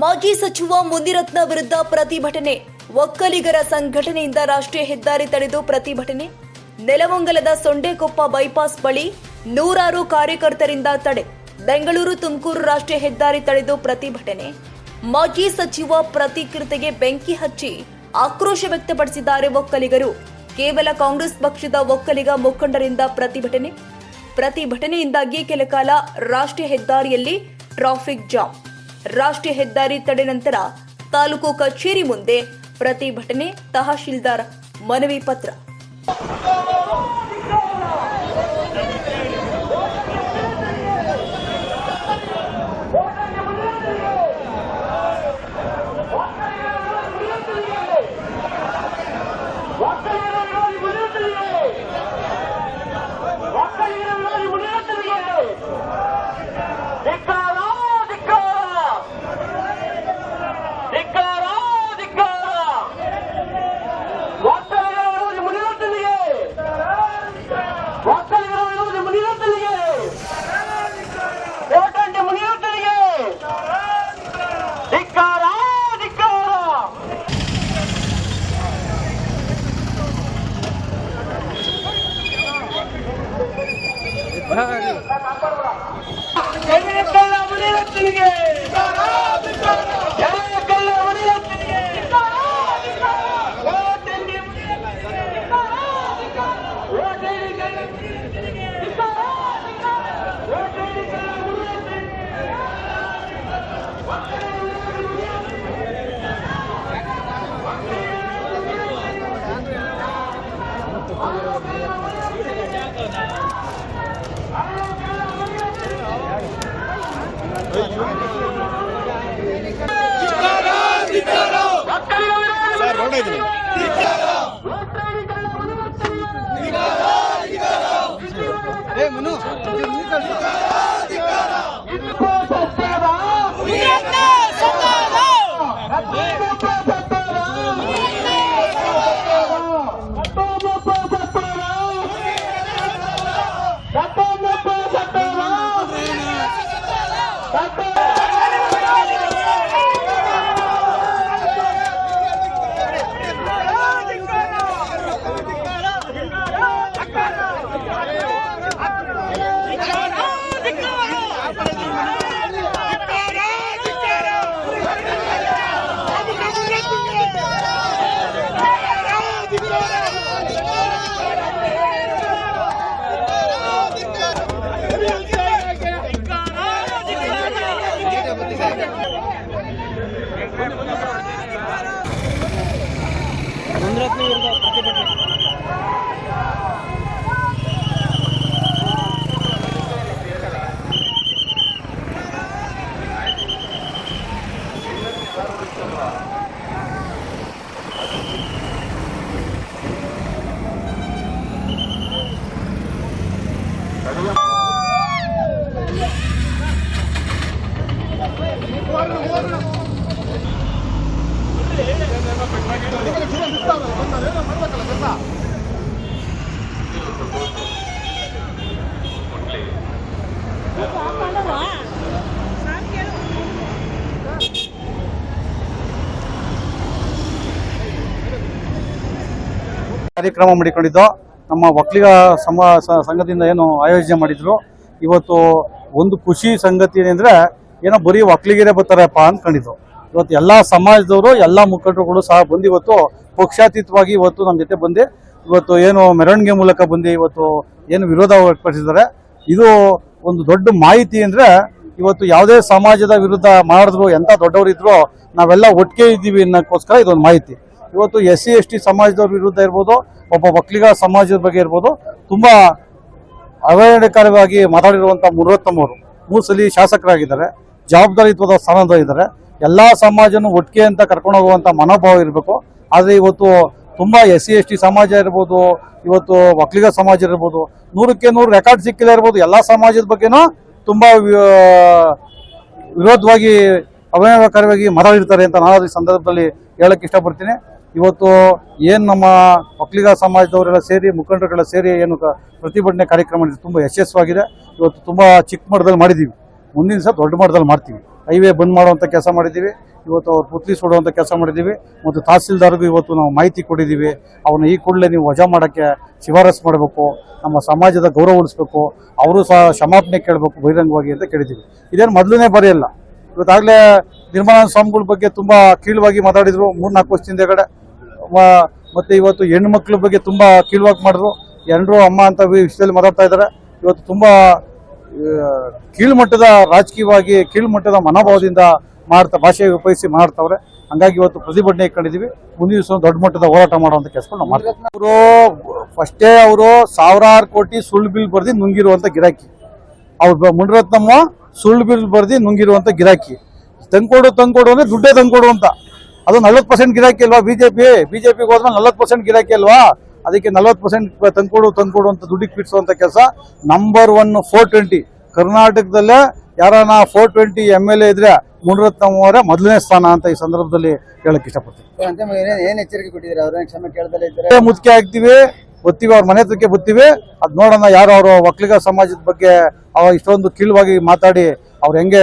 ಮಾಜಿ ಸಚಿವ ಮುನಿರತ್ನ ವಿರುದ್ಧ ಪ್ರತಿಭಟನೆ. ಒಕ್ಕಲಿಗರ ಸಂಘಟನೆಯಿಂದ ರಾಷ್ಟ್ರೀಯ ಹೆದ್ದಾರಿ ತಡೆದು ಪ್ರತಿಭಟನೆ. ನೆಲಮಂಗಲದ ಸೊಂಡೆಕೊಪ್ಪ ಬೈಪಾಸ್ ಬಳಿ ನೂರಾರು ಕಾರ್ಯಕರ್ತರಿಂದ ತಡೆ. ಬೆಂಗಳೂರು ತುಮಕೂರು ರಾಷ್ಟ್ರೀಯ ಹೆದ್ದಾರಿ ತಡೆದು ಪ್ರತಿಭಟನೆ. ಮಾಜಿ ಸಚಿವ ಪ್ರತಿಕೃತಿಗೆ ಬೆಂಕಿ ಹಚ್ಚಿ ಆಕ್ರೋಶ ವ್ಯಕ್ತಪಡಿಸಿದ್ದಾರೆ ಒಕ್ಕಲಿಗರು. ಕೇವಲ ಕಾಂಗ್ರೆಸ್ ಪಕ್ಷದ ಒಕ್ಕಲಿಗ ಮುಖಂಡರಿಂದ ಪ್ರತಿಭಟನೆ. ಪ್ರತಿಭಟನೆಯಿಂದಾಗಿ ಕೆಲ ಕಾಲ ರಾಷ್ಟ್ರೀಯ ಹೆದ್ದಾರಿಯಲ್ಲಿ ಟ್ರಾಫಿಕ್ ಜಾಮ್. ರಾಷ್ಟ್ರೀಯ ಹೆದ್ದಾರಿ ತಡೆ ನಂತರ ತಾಲೂಕು ಕಚೇರಿ ಮುಂದೆ ಪ್ರತಿಭಟನೆ ತಹಶೀಲ್ದಾರ್ ಮನವಿ ಪತ್ರ. Pedro. ಒಕ್ಕಲಿಗ ವಿರೋಧಿ ಕಾರ್ಯಕ್ರಮ ಮಾಡಿಕೊಂಡಿದ್ದು, ನಮ್ಮ ಒಕ್ಕಲಿಗ ಸಮ ಸಂಘದಿಂದ ಏನು ಆಯೋಜನೆ ಮಾಡಿದ್ರು. ಇವತ್ತು ಒಂದು ಖುಷಿ ಸಂಗತಿ ಏನಂದ್ರೆ, ಏನೋ ಬರೀ ಒಕ್ಕಲಿಗರೇ ಬರ್ತಾರಪ್ಪ ಅಂದ್ಕೊಂಡಿದ್ರು ಇವತ್ತು ಎಲ್ಲ ಸಮಾಜದವರು, ಎಲ್ಲ ಮುಖಂಡರುಗಳು ಸಹ ಬಂದು ಇವತ್ತು ಪಕ್ಷಾತೀತವಾಗಿ ಇವತ್ತು ನಮ್ಮ ಜೊತೆ ಬಂದು, ಇವತ್ತು ಏನು ಮೆರವಣಿಗೆ ಮೂಲಕ ಬಂದು ಇವತ್ತು ಏನು ವಿರೋಧ ವ್ಯಕ್ತಪಡಿಸಿದ್ದಾರೆ. ಇದು ಒಂದು ದೊಡ್ಡ ಮಾಹಿತಿ ಅಂದ್ರೆ, ಇವತ್ತು ಯಾವುದೇ ಸಮಾಜದ ವಿರುದ್ಧ ಮಾಡಿದ್ರು, ಎಂತ ದೊಡ್ಡವರಿದ್ರು, ನಾವೆಲ್ಲ ಒಟ್ಟಿಗೆ ಇದ್ದೀವಿ ಅನ್ನೋಕ್ಕೋಸ್ಕರ ಇದೊಂದು ಮಾಹಿತಿ. ಇವತ್ತು ಎಸ್ ಸಿ ಎಸ್ ಟಿ ಸಮಾಜದವ್ರ ವಿರುದ್ಧ ಇರ್ಬೋದು, ಒಬ್ಬ ಒಕ್ಕಲಿಗ ಸಮಾಜದ ಬಗ್ಗೆ ಇರ್ಬೋದು, ತುಂಬ ಅವಹೇಳನಕಾರವಾಗಿ ಮಾತಾಡಿರುವಂಥ ಮುರುತ್ತಮ್ ಅವರು ಮೂರು ಸಲ ಶಾಸಕರಾಗಿದ್ದಾರೆ ಜವಾಬ್ದಾರಿತ್ವದ ಸ್ಥಾನದಲ್ಲಿದ್ದಾರೆ. ಎಲ್ಲ ಸಮಾಜನೂ ಒಟ್ಟಿಗೆ ಅಂತ ಕರ್ಕೊಂಡು ಹೋಗುವಂತ ಮನೋಭಾವ ಇರಬೇಕು. ಆದರೆ ಇವತ್ತು ತುಂಬಾ ಎಸ್ ಸಿ ಎಸ್ ಟಿ ಸಮಾಜ ಇರ್ಬೋದು, ಇವತ್ತು ಒಕ್ಕಲಿಗ ಸಮಾಜ ಇರ್ಬೋದು, ನೂರಕ್ಕೆ ನೂರು ರೆಕಾರ್ಡ್ ಸಿಕ್ಕಿಲ್ಲ ಇರ್ಬೋದು, ಎಲ್ಲಾ ಸಮಾಜದ ಬಗ್ಗೆನೂ ತುಂಬಾ ವಿರೋಧವಾಗಿ ಅವಹೇಳನಕಾರವಾಗಿ ಮಾತಾಡಿರ್ತಾರೆ ಅಂತ ನಾನು ಈ ಸಂದರ್ಭದಲ್ಲಿ ಹೇಳಕ್ ಇಷ್ಟಪಡ್ತೀನಿ. ಇವತ್ತು ಏನು ನಮ್ಮ ಒಕ್ಕಲಿಗ ಸಮಾಜದವರೆಲ್ಲ ಸೇರಿ ಮುಖಂಡರುಗಳೆಲ್ಲ ಸೇರಿ ಏನು ಪ್ರತಿಭಟನೆ ಕಾರ್ಯಕ್ರಮ ತುಂಬ ಯಶಸ್ವಾಗಿದೆ ಇವತ್ತು ತುಂಬಾ ಚಿಕ್ಕ ಮಟ್ಟದಲ್ಲಿ ಮಾಡಿದೀವಿ. ಮುಂದಿನ ದಿವಸ ದೊಡ್ಡ ಮಟ್ಟದಲ್ಲಿ ಮಾಡ್ತೀವಿ. ಹೈವೇ ಬಂದ್ ಮಾಡುವಂಥ ಕೆಲಸ ಮಾಡಿದ್ದೀವಿ ಇವತ್ತು ಅವ್ರು ಪುತ್ಲಿ ಸುಡುವಂಥ ಕೆಲಸ ಮಾಡಿದ್ದೀವಿ ಮತ್ತು ತಹಸೀಲ್ದಾರ್ಗೂ ಇವತ್ತು ನಾವು ಮಾಹಿತಿ ಕೊಟ್ಟಿದ್ದೀವಿ ಅವನ್ನ ಈ ಕೂಡಲೇ ನೀವು ವಜಾ ಮಾಡೋಕ್ಕೆ ಶಿಫಾರಸ್ ಮಾಡಬೇಕು. ನಮ್ಮ ಸಮಾಜದ ಗೌರವ ಉಳಿಸ್ಬೇಕು. ಅವರು ಸಹ ಕ್ಷಮಾಪಣೆ ಕೇಳಬೇಕು ಬಹಿರಂಗವಾಗಿ ಅಂತ ಕೇಳಿದ್ದೀವಿ ಇದೇನು ಮೊದಲನೇ ಬರೆಯಲ್ಲ ಇವತ್ತಾಗಲೇ ನಿರ್ಮಲಾನಂದ ಸ್ವಾಮಿಗಳ ಬಗ್ಗೆ ತುಂಬ ಕೀಳವಾಗಿ ಮಾತಾಡಿದ್ರು. ಮೂರ್ನಾಲ್ಕು ವರ್ಷದಿಂದ ಕಡೆ. ಮತ್ತೆ ಇವತ್ತು ಹೆಣ್ಣು ಮಕ್ಕಳ ಬಗ್ಗೆ ತುಂಬಾ ಕೀಳ್ವಾಕ್ ಮಾಡಿದ್ರು. ಎಲ್ಲರೂ ಅಮ್ಮ ಅಂತ ವಿಷಯದಲ್ಲಿ ಮಾತಾಡ್ತಾ ಇದ್ದಾರೆ. ಇವತ್ತು ತುಂಬಾ ಕೀಳ್ಮಟ್ಟದ ರಾಜಕೀಯವಾಗಿ, ಕೀಳ್ಮಟ್ಟದ ಮನೋಭಾವದಿಂದ ಮಾಡ್ತಾ, ಭಾಷೆ ಉಪಯೋಗಿಸಿ ಮಾಡ್ತಾವ್ರೆ ಹಂಗಾಗಿ ಇವತ್ತು ಪ್ರತಿಭಟನೆ ಕಂಡಿದೀವಿ ಮುಂದಿನ ದಿವಸ ದೊಡ್ಡ ಮಟ್ಟದ ಹೋರಾಟ ಮಾಡುವಂತ ಕೆಲಸ ಮಾಡ್ತಾರೆ ಅವರು ಫಸ್ಟೇ ಅವರು ಸಾವಿರಾರು ಕೋಟಿ ಸುಳ್ಳು ಬಿಲ್ ಬರ್ದಿ ನುಂಗಿರುವಂತ ಗಿರಾಕಿ. ಅವ್ರು ಮುನಿರತ್ನಮ್ಮ ಸುಳ್ಳು ಬಿಲ್ ಬರ್ದಿ ನುಂಗಿರುವಂತ ಗಿರಾಕಿ. ತಂದ್ಕೊಡು ತಂದ್ಕೊಡು ಅಂದ್ರೆ ದುಡ್ಡೇ ತಂದ್ಕೊಡು ಅಂತ ಅದು ನಲ್ವತ್ತು ಪರ್ಸೆಂಟ್ ಗಿರಾಕಿ ಅಲ್ವಾ ಬಿಜೆಪಿ ಬಿಜೆಪಿಗೆ ಹೋದ್ಮೇಲೆ ನಲ್ವತ್ತು ಪರ್ಸೆಂಟ್ ಗಿರಾಕಿ ಅಲ್ವಾ? ಅದಕ್ಕೆ ನಲ್ವತ್ತು ಪರ್ಸೆಂಟ್ ತಂದ್ಕೊಡು ತಂದ್ಕೊಡು ಅಂತ ದುಡ್ಡಿಗೆ ಬಿಡಿಸುವಂತ ಕೆಲಸ. ನಂಬರ್ ಒನ್ ಫೋರ್ ಟ್ವೆಂಟಿ ಕರ್ನಾಟಕದಲ್ಲೇ ಯಾರನ್ನ four twenty M L A ಇದ್ರೆ ಮುನಿರತ್ನಮ್ಮ ಅವರೇ ಮೊದಲನೇ ಸ್ಥಾನ ಅಂತ ಈ ಸಂದರ್ಭದಲ್ಲಿ ಹೇಳಕ್ ಇಷ್ಟಪಡ್ತೀನಿ. ಮುದ್ಕೆ ಅವ್ರ ಆಗ್ತೀವಿ ಬತ್ತೀವಿ ಅವ್ರ ಮನೆ ಹತ್ರಕ್ಕೆ ಬತ್ತೀವಿ. ಅದ್ ನೋಡೋಣ ಯಾರು ಅವರು ಒಕ್ಕಲಿಗ ಸಮಾಜದ ಬಗ್ಗೆ ಅವ್ರ ಇಷ್ಟೊಂದು ಕೀಳವಾಗಿ ಮಾತಾಡಿ ಅವ್ರು ಹೆಂಗೆ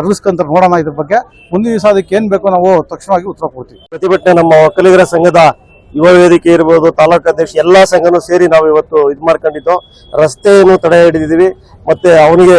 ಅರ್ಲಿಸ್ಕೊಂತಾರೆ ನೋಡೋಣ ಇದ್ರ ಬಗ್ಗೆ. ಮುಂದಿನ ದಿವಸ ಅದಕ್ಕೆ ಏನ್ ಬೇಕೋ ನಾವು ತಕ್ಷಣವಾಗಿ ಉತ್ತರ ಕೊಡ್ತೀವಿ. ಪ್ರತಿಭಟನೆ ನಮ್ಮ ಒಕ್ಕಲಿಗರ ಸಂಘದ ಯುವ ವೇದಿಕೆ ಇರ್ಬೋದು, ತಾಲೂಕು ಅಧ್ಯಕ್ಷ ಎಲ್ಲಾ ಸಂಘನೂ ಸೇರಿ ನಾವು ಇವತ್ತು ಇದು ಮಾಡ್ಕೊಂಡಿದ್ದು. ರಸ್ತೆಯನ್ನು ತಡೆ ಹಿಡಿದಿದ್ದೀವಿ. ಮತ್ತೆ ಅವನಿಗೆ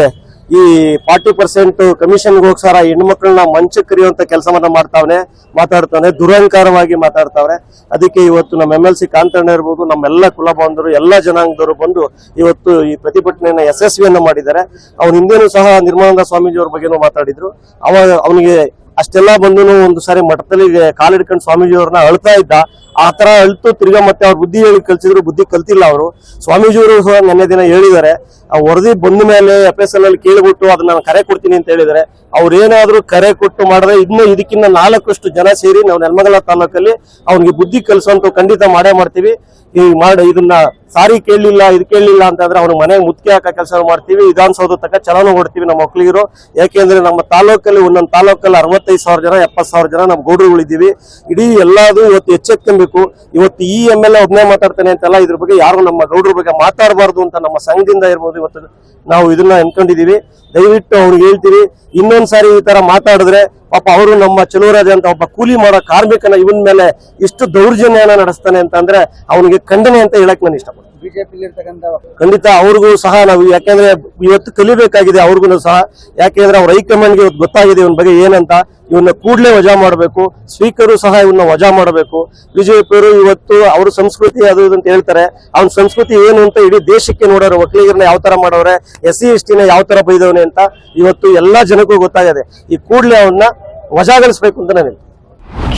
ಈ ಫಾರ್ಟಿ ಪರ್ಸೆಂಟ್ ಕಮಿಷನ್ಗೋಸ್ಕರ ಹೆಣ್ಮಕ್ಳನ್ನ ಮಂಚ ಕರೆಯುವಂತ ಕೆಲಸವನ್ನ ಮಾಡ್ತಾವನೆ ಮಾತಾಡ್ತಾನೆ ದುರಹಂಕಾರವಾಗಿ ಮಾತಾಡ್ತಾವ್ರೆ. ಅದಕ್ಕೆ ಇವತ್ತು ನಮ್ಮ ಎಂ ಎಲ್ ಸಿ ಕಾಂತಣ್ಣ ಇರ್ಬೋದು, ನಮ್ಮೆಲ್ಲ ಕುಲ ಬಾಂಧವರು ಎಲ್ಲ ಜನಾಂಗದವರು ಬಂದು ಇವತ್ತು ಈ ಪ್ರತಿಭಟನೆಯನ್ನ, ಯಶಸ್ವಿಯನ್ನ ಮಾಡಿದ್ದಾರೆ. ಅವ್ನ ಹಿಂದೆನೂ ಸಹ ನಿರ್ಮಲಾನಂದ ಸ್ವಾಮೀಜಿಯವ್ರ ಬಗ್ಗೆನೂ ಮಾತಾಡಿದ್ರು. ಅವಾಗ ಅವನಿಗೆ ಅಷ್ಟೆಲ್ಲ ಬಂದು ಒಂದು ಸಾರಿ ಮಠದಲ್ಲಿ ಕಾಲಿಡ್ಕೊಂಡು ಸ್ವಾಮೀಜಿಯವ್ರನ್ನ ಅಳ್ತಾ ಇದ್ದ. ಆ ತರ ಅಳ್ತು ತಿರ್ಗಾ ಮತ್ತೆ ಅವ್ರ ಬುದ್ಧಿ ಹೇಳಿ ಕಲ್ಸಿದ್ರು, ಬುದ್ಧಿ ಕಲ್ತಿಲ್ಲ ಅವರು. ಸ್ವಾಮೀಜಿಯವರು ಸಹ ನಿನ್ನೆ ದಿನ ಹೇಳಿದ್ದಾರೆ. ಆ ವರದಿ ಬಂದ ಮೇಲೆ ಎಫ್ ಎಸ್ ಎಲ್ ಅಲ್ಲಿ ಕೇಳಿಬಿಟ್ಟು ಅದನ್ನ ನಾನು ಕರೆ ಕೊಡ್ತೀನಿ ಅಂತ ಹೇಳಿದ್ದಾರೆ. ಅವ್ರು ಏನಾದ್ರೂ ಕರೆ ಕೊಟ್ಟು ಮಾಡಿದ್ರೆ ಇನ್ನು ಇದಕ್ಕಿಂತ ನಾಲ್ಕಷ್ಟು ಜನ ಸೇರಿ ನಾವು ನೆಲಮಂಗಲ ತಾಲೂಕಲ್ಲಿ ಅವ್ನಿಗೆ ಬುದ್ಧಿ ಕಲಿಸುವಂತ ಖಂಡಿತ ಮಾಡೇ ಮಾಡ್ತೀವಿ. ಈ ಮಾಡಿ ಇದನ್ನ ಸಾರಿ ಕೇಳಲಿಲ್ಲ, ಇದು ಕೇಳಲಿಲ್ಲ ಅಂತಂದ್ರೆ ಅವ್ನ ಮನೆಗೆ ಮುತ್ತಿಗೆ ಹಾಕೋ ಕೆಲಸ ಮಾಡ್ತೀವಿ. ವಿಧಾನಸೌಧ ತಕ್ಕ ಚಲನ ಕೊಡ್ತೀವಿ ನಮ್ಮ ಒಕ್ಕಲಿಗರು ಯಾಕೆಂದ್ರೆ ನಮ್ಮ ತಾಲೂಕಲ್ಲಿ ಒಂದೊಂದು ತಾಲೂಕಲ್ಲಿ ಅರವತ್ತೈದು ಸಾವಿರ ಜನ, ಎಪ್ಪತ್ತು ಸಾವಿರ ಜನ ನಮ್ಮ ಗೌಡರುಗಳಿದ್ದೀವಿ. ಇಡೀ ಎಲ್ಲಾದು ಇವತ್ತು ಎಚ್ಚೆತ್ಕೊಬೇಕು ಇವತ್ತು ಈ ಎಂ ಎಲ್ ಎ ಒಬ್ಬನೇ ಮಾತಾಡ್ತಾನೆ ಅಂತಲ್ಲ, ಇದ್ರ ಬಗ್ಗೆ ಯಾರು ನಮ್ಮ ಗೌಡ್ರ ಬಗ್ಗೆ ಮಾತಾಡಬಾರ್ದು ಅಂತ ನಮ್ಮ ಸಂಘದಿಂದ ಇರ್ಬೋದು ಇವತ್ತು ನಾವು ಇದನ್ನ ಅನ್ಕೊಂಡಿದೀವಿ ದಯವಿಟ್ಟು ಅವ್ರಿಗೆ ಹೇಳ್ತೀವಿ. ಇನ್ನೊಂದ್ಸಾರಿ ಈ ತರ ಮಾತಾಡಿದ್ರೆ ಪಾಪ ಅವರು ನಮ್ಮ ಚಲುವರಾಜ ಅಂತ ಒಬ್ಬ ಕೂಲಿ ಮಾಡೋ ಕಾರ್ಮಿಕನ ಇವನ್ ಮೇಲೆ ಇಷ್ಟು ದೌರ್ಜನ್ಯನ ನಡೆಸ್ತಾನೆ ಅಂತ ಅಂದ್ರೆ ಅವನಿಗೆ ಖಂಡನೆ ಅಂತ ಹೇಳಕ್ ನಾನು ಇಷ್ಟಪಡ್ತೀನಿ. ಖಂಡಿತ ಅವ್ರಿಗೂ ಸಹ ನಾವು ಯಾಕೆಂದ್ರೆ ಇವತ್ತು ಕಲಿಬೇಕಾಗಿದೆ ಅವ್ರಿಗೂ ಸಹ. ಯಾಕೆಂದ್ರೆ ಅವ್ರ ಹೈಕಮಾಂಡ್ಗೆ ಇವತ್ತು ಗೊತ್ತಾಗಿದೆ ಇವನ್ ಬಗ್ಗೆ ಏನಂತ. ಇವನ್ನ ಕೂಡಲೇ ವಜಾ ಮಾಡಬೇಕು. ಸ್ಪೀಕರು ಸಹ ಇವನ್ನ ವಜಾ ಮಾಡಬೇಕು. ಬಿಜೆಪಿಯವರು ಇವತ್ತು ಅವ್ರ ಸಂಸ್ಕೃತಿ ಅದು ಅಂತ ಹೇಳ್ತಾರೆ. ಅವ್ನ ಸಂಸ್ಕೃತಿ ಏನು ಅಂತ ಇಡೀ ದೇಶಕ್ಕೆ ನೋಡೋರು. ಒಕ್ಕಲಿಗರನ್ನ ಯಾವ ತರ ಮಾಡೋರೆ? ಎಸ್ ಸಿ, ಎಸ್ ಟಿನ ಯಾವ ತರ ಬೈದವನೆ ಅಂತ ಇವತ್ತು ಎಲ್ಲಾ ಜನಕ್ಕೂ ಗೊತ್ತಾಗಿದೆ. ಈ ಕೂಡಲೇ ಅವನ್ನ ವಜಾಗೊಳಿಸ್ಬೇಕು ಅಂತ ನಾನು.